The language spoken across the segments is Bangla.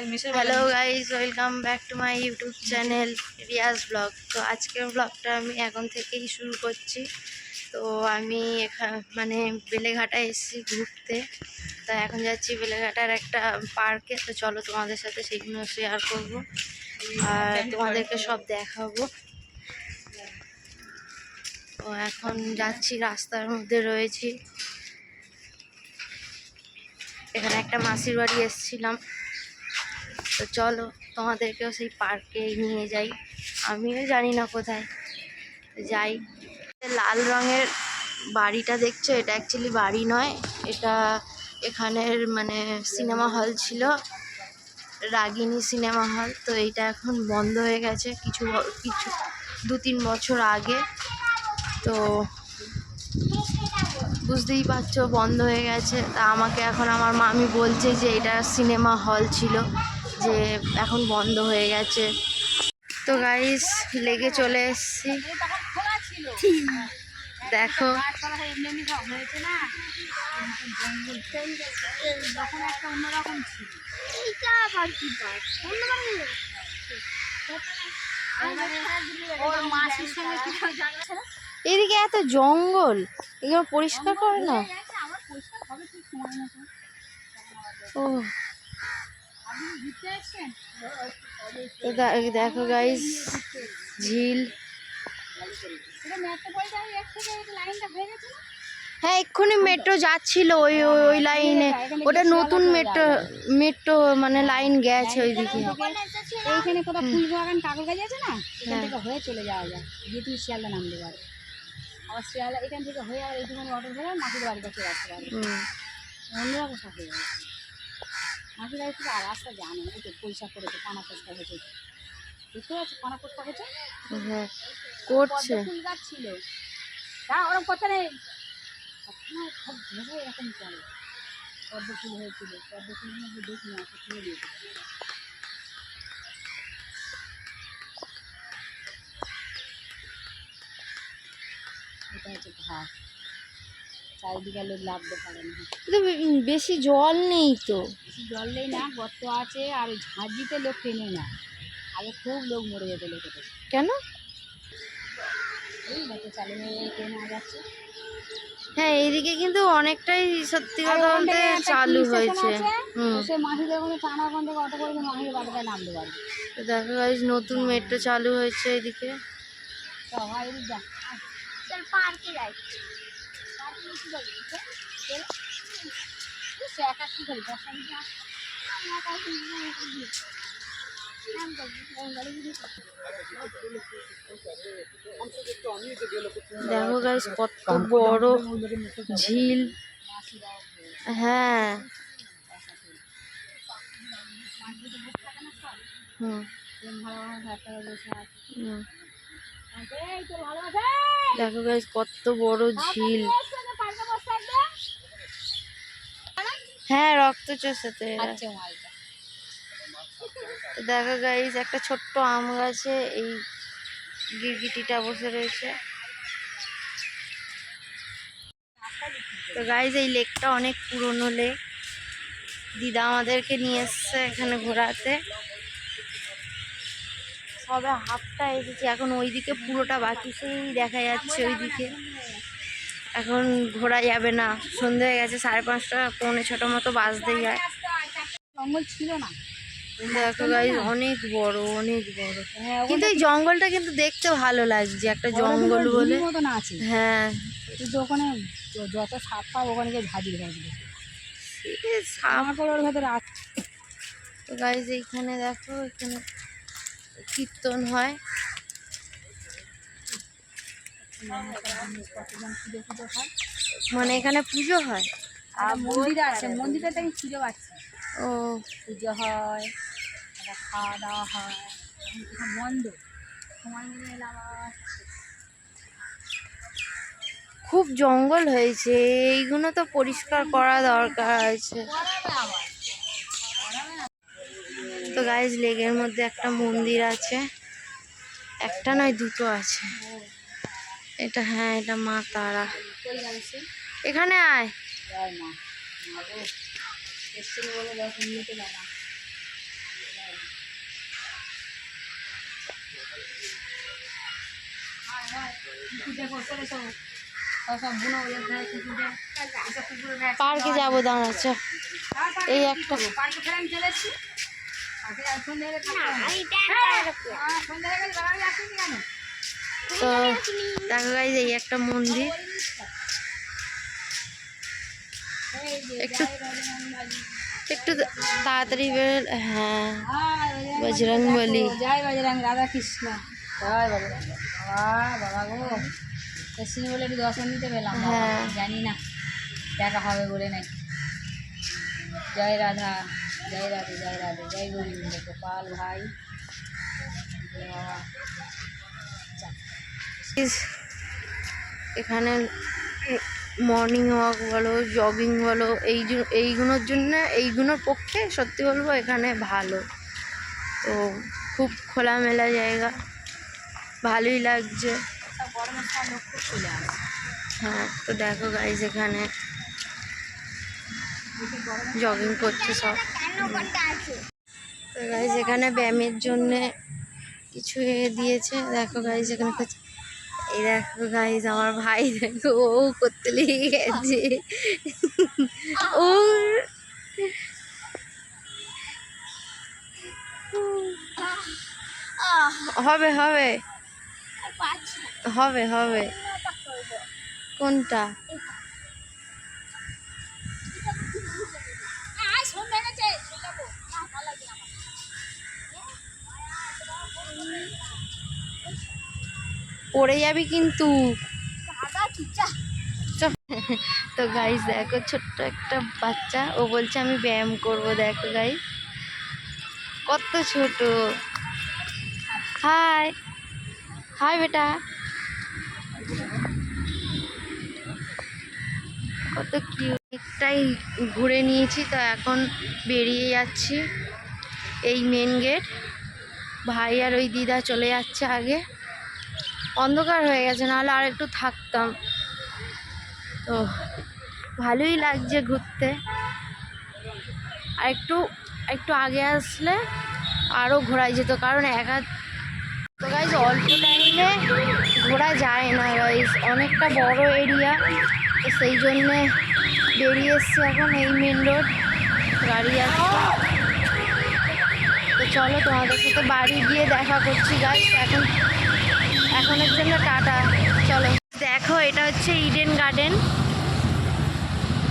Hello guys welcome back to my YouTube channel Riyaz vlog তো আজকের ব্লগটা আমি এখন থেকেই শুরু করছি। তো আমি এখানে মানে বেলেঘাটা এসেছি ঘুরতে। তো এখন যাচ্ছি বেলেঘাটার একটা পার্কে। তো চলো তোমাদের সাথে সেগুলো শেয়ার করব। আর তোমাদেরকে সব দেখাবো। তো এখন যাচ্ছি রাস্তার মধ্যে রয়েছি। এখানে একটা মাসির বাড়ি এসেছিলাম। তো চলো তোমাদেরকেও সেই পার্কে নিয়ে যাই। আমিও জানি না কোথায়। যাই। লাল রঙের বাড়িটা দেখছ? এটা অ্যাকচুয়ালি বাড়ি নয়। এটা এখানের মানে সিনেমা হল ছিল। রাগিনী সিনেমা হল তো এইটা এখন বন্ধ হয়ে গেছে কিছু কিছু দু তিন বছর আগে। তো বুঝতেই পারছ বন্ধ হয়ে গেছে। তা আমাকে এখন আমার মামি বলছে যে এটা সিনেমা হল ছিল। যে এখন বন্ধ হয়ে গেছে। তো গাইস লেগে চলে এসছি। দেখো। এদিকে এত জঙ্গল, এগুলো পরিষ্কার করে না ও তো দেখো গাইস ঝিল। হ্যাঁ এক্ষুনি মেট্রো যাচ্ছিল ওই ওই- ওই লাইনে ওটা নতুন মেট্রো মেট্রো মানে লাইন গেছে ওইদিকে। এইখানে কোথাও ফুল বাগান কাছে আছে না? এখান হ্যাঁ। থেকে হয়ে চলে যাওয়া যায়। গিয়ে তুমি শিয়ালদা নামতে পারো আবার শিয়ালদা এখান থেকে হয়ে এইখানে অটো ধরে বাড়ির কাছে রাখতে পারো অন্যরকম সাথে যাবে মাসির বাড়ি আর রাস্তা জানে না এই তো পরিষ্কার করেছে পানা পরিষ্কার হয়েছে দেখতে পাচ্ছ পানা পরিষ্কার হয়েছে হ্যাঁ করছে। ফুল গাছ ছিল। তা ওরকম কথা নেই। সবসময় সব জায়গায় এরকম চলে পদ্ম ফুল হয়েছিল পদ্ম ফুল মধ্যে দেখি না তুলে দিয়েছে। এটা হচ্ছে ঘাস। চারিদিকে লোক লাভতে পারে না। কিন্তু বেশি জল নেই তো। বেশি জল নেই না গর্ত আছে আর ঝাঁঝিতে লোক টেনে না। আগে খুব লোক মরে যেত লোকেদের। কেন? এই টেনে যাচ্ছে। হ্যাঁ এইদিকে কিন্তু অনেকটাই সত্যি কথা বলতে চালু হয়েছে। সে মাহিদের ওখানে টানা ওখান থেকে অটো করে মাহির বাড়িতে নামতে পারবে। তো দেখো নতুন মেট্রো চালু হয়েছে এদিকে তো হয় এদিক যা। চল পার্কে যাই। দেখো গাইস কত বড় ঝিল। হ্যাঁ। দেখো গাইস কত বড় ঝিল পার্কে বসে থাকবে হ্যাঁ রক্ত চষেতে আচ্ছা দেখো গাইস একটা ছোট্ট আম গাছে এই গিরগিটিটা বসে রয়েছে। তো গাইজ এই লেকটা অনেক পুরনো লেক। দিদা আমাদেরকে নিয়ে এসছে এখানে ঘোরাতে। সবে হাফটা এসেছি এখন ওইদিকে পুরোটা বাকি। সেই দেখা যাচ্ছে ওইদিকে। এখন ঘোরা যাবে না। সন্ধে হয়ে গেছে সাড়ে পাঁচটা পৌনে ছটা মতো বাজতে যায় জঙ্গল ছিল না। দেখো গাইজ অনেক বড় অনেক বড়। হ্যাঁ কিন্তু এই জঙ্গলটা কিন্তু দেখতে ভালো লাগছে একটা জঙ্গল বলে। হ্যাঁ। ওখানে যত সাপ পাব ওখানে গিয়ে ভেতরে আছে গাইজ এইখানে দেখো এখানে কীর্তন হয়। মানে এখানে পুজো হয়? আর মন্দির আছে মন্দিরটাতে আমি খুঁজে পাচ্ছি। ও। পুজো হয় খাওয়া দাওয়া হয় বন্ধ। সময় মিলে এলাম খুব জঙ্গল হয়েছে এইগুলো তো পরিষ্কার করা দরকার আছে। তো গাইজ লেগের মধ্যে একটা মন্দির আছে একটা নয় দুটো আছে। এটা হ্যাঁ এটা মা তারা। এখানে আয়। পার্কে যাব দাঁড়াচ্ছ এই একটা। পার্কে তো দেখো গাইজ এই একটা মন্দির এই যে, একটু জয় বজরংবলী। একটু তাড়াতাড়ি বের হ্যাঁ হায় বজরং বলি। দেখো, জয় বজরং রাধা কৃষ্ণ জয় বজরং বাবা বাবা গো এসিনি বলে একটু দর্শন দিতে পেলাম বাবা। হ্যাঁ। জানি না দেখা হবে বলে নাকি জয় রাধা জয় রাধে জয় রাধে জয় গোবিন্দ গোপাল ভাই জয় বাবা এখানে মর্নিং ওয়াক বলো জগিং বলো, এই এইগুলোর জন্য এইগুলোর পক্ষে সত্যি বলব এখানে ভালো। তো খুব খোলামেলা জায়গা, ভালোই লাগছে। হ্যাঁ তো দেখো গাইজ এখানে জগিং করছে সব। তো গাইজ এখানে ব্যায়ামের জন্যে কিছু দিয়েছে। দেখো গাইজ এখানে এই দেখো গাইজ আমার ভাই দেখো ও করতে লেগে গেছে। ও হবে হবে। হবে হবে। কোনটা? পড়ে যাবি কিন্তু। তো গাইজ দেখো ছোট্ট একটা বাচ্চা। ও বলছে আমি ব্যায়াম করব দেখো গাইজ কত ছোট। হাই হাই বেটা। কত কিউট একটাই ঘুরে নিয়েছি তো এখন বেরিয়ে যাচ্ছি। এই মেন গেট ভাই আর ওই দিদা চলে যাচ্ছে আগে। অন্ধকার হয়ে গেছে, নাহলে আর একটু থাকতাম। তো ভালোই লাগছে ঘুরতে। আর একটু একটু আগে আসলে আরও ঘোরাই যেত, কারণ একা তো গাইজ অল্প টাইমে ঘোরা যায় না গাইজ অনেকটা বড় এরিয়া তো সেই জন্যে বেরিয়ে এসছি এখন এই মেন রোড গাড়ি আছে তো চলো তোমাদের সাথে বাড়ি গিয়ে দেখা করছি গাইজ এখন এখনের জন্য টাটা। চলো, দেখো, এটা হচ্ছে ইডেন গার্ডেন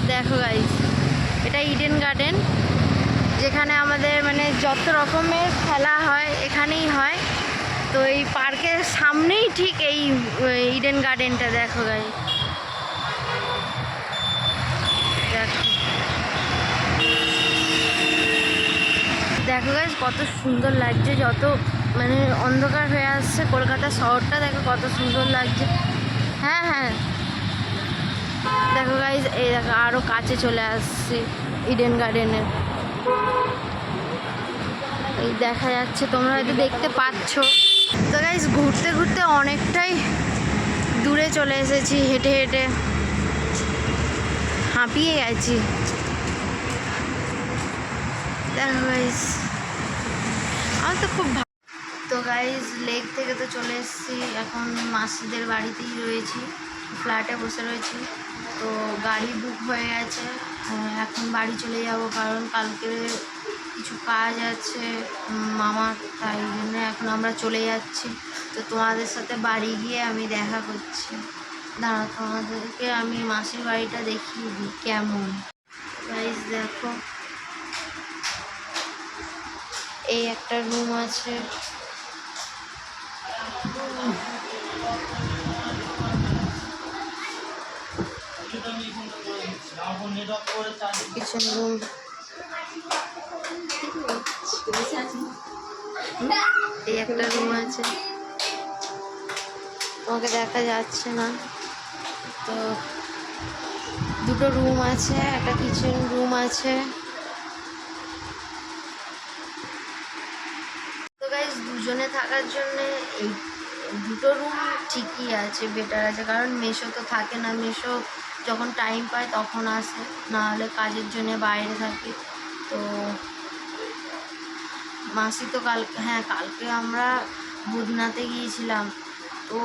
দেখো গাইজ এটা ইডেন গার্ডেন যেখানে আমাদের মানে যত রকমের খেলা হয়, এখানেই হয়। তো এই পার্কের সামনেই ঠিক এই ইডেন গার্ডেনটা দেখো গাই দেখো। দেখো গাইজ কত সুন্দর লাগছে, যত মানে অন্ধকার হয়ে আসছে, কলকাতা শহরটা দেখো কত সুন্দর লাগছে। হ্যাঁ হ্যাঁ। দেখো গাইজ এই দেখো আরও কাছে চলে আসছে ইডেন গার্ডেনের এই দেখা যাচ্ছে, তোমরা হয়তো দেখতে পাচ্ছ। তো গাইজ ঘুরতে ঘুরতে অনেকটাই দূরে চলে এসেছি, হেঁটে হেঁটে। হাঁপিয়ে গেছি। দেখো গাইজ আমার তো খুব গাইজ লেক থেকে তো চলে এসেছি। এখন মাসিদের বাড়িতেই রয়েছি। ফ্ল্যাটে বসে রয়েছি। তো গাড়ি বুক হয়ে গেছে। এখন বাড়ি চলে যাব কারণ কালকে কিছু কাজ আছে মামার, তাই জন্য এখন আমরা চলে যাচ্ছি। তো তোমাদের সাথে বাড়ি গিয়ে আমি দেখা করছি। দাঁড়া তোমাদেরকে আমি মাসির বাড়িটা দেখিয়ে দিই কেমন। গাইজ দেখো। এই একটা রুম আছে। কিচেন রুম এই একটা রুম আছে। তোমাকে দেখা যাচ্ছে না। তো দুটো রুম আছে, একটা কিচেন রুম আছে। তো গাইজ দুজনে থাকার জন্য এই দুটো রুম ঠিকই আছে বেটার আছে। কারণ মেশো তো থাকে না মেশো যখন টাইম পায় তখন আসে। নাহলে কাজের জন্য বাইরে থাকে। তো মাসি তো কালকে হ্যাঁ কালকে আমরা বুধনাতে গিয়েছিলাম। তো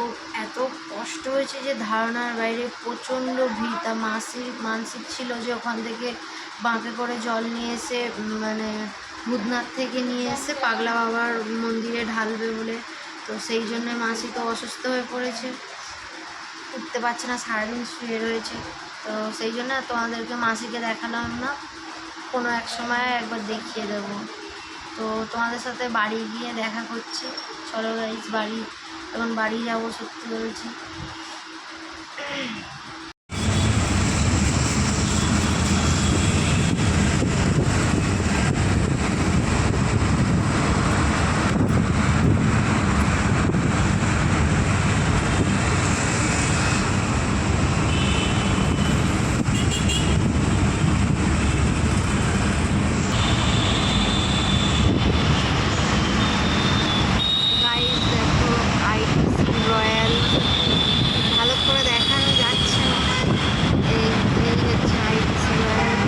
এত কষ্ট হয়েছে যে ধারণার বাইরে প্রচণ্ড ভিড়। তা মাসির মানসিক ছিল যে ওখান থেকে বাঁকে করে জল নিয়ে এসে মানে ভূতনাথ থেকে নিয়ে এসে পাগলা বাবার মন্দিরে ঢালবে বলে তো সেই জন্য মাসি তো অসুস্থ হয়ে পড়েছে। উঠতে পারছে না, সারাদিন শুয়ে রয়েছে। তো সেই জন্য তোমাদেরকে মাসিকে দেখালাম না। কোনো এক সময় একবার দেখিয়ে দেব। তো তোমাদের সাথে বাড়ি গিয়ে দেখা করছি। চলো গাইজ বাড়ি, এখন বাড়ি যাব সত্যি বলছি গাইজ দেখো আইটিসি রয়্যাল ভালো করে দেখানো যাচ্ছে না এই এই হচ্ছে আইটিসি রয়্যাল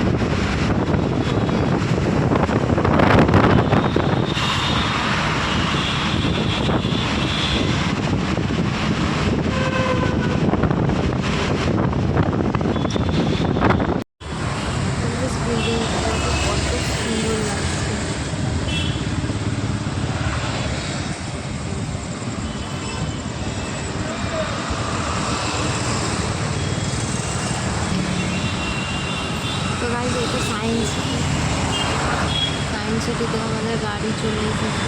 বিল্ডিংটা কত সুন্দর লাগছে তো গাইজ সায়েন্স সিটি সায়েন্স সিটিতে আমাদের গাড়ি চলে এসেছে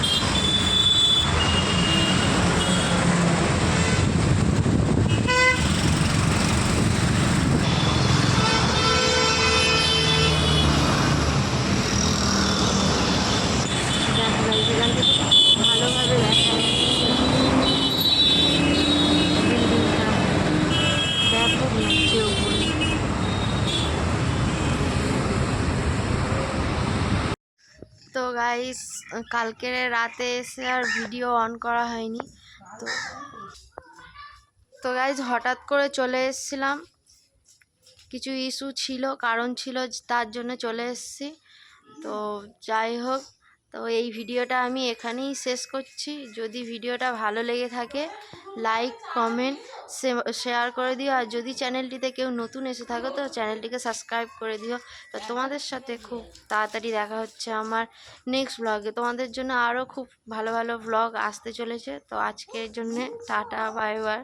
দেখো guys, এখান থেকে ভালোভাবে দেখা যাচ্ছে বিল্ডিংটা ব্যাপক লাগছে উপরে তো গাইস কালকের রাতে এসে আর ভিডিও অন করা হয়নি। তো তো গাইজ হঠাৎ করে চলে এসেছিলাম। কিছু ইস্যু ছিল, কারণ ছিল, তার জন্য চলে এসেছি। তো যাই হোক তো এই ভিডিওটা আমি এখানেই শেষ করছি। যদি ভিডিওটা ভালো লেগে থাকে লাইক কমেন্ট শেয়ার করে দিও। আর যদি চ্যানেলটিতে কেউ নতুন এসে থাকো, তো চ্যানেলটিকে সাবস্ক্রাইব করে দিও। তো তোমাদের সাথে খুব তাড়াতাড়ি দেখা হচ্ছে আমার নেক্সট ব্লগে তোমাদের জন্য আরও খুব ভালো ভালো ব্লগ আসতে চলেছে। তো আজকের জন্যে টাটা বাই বাই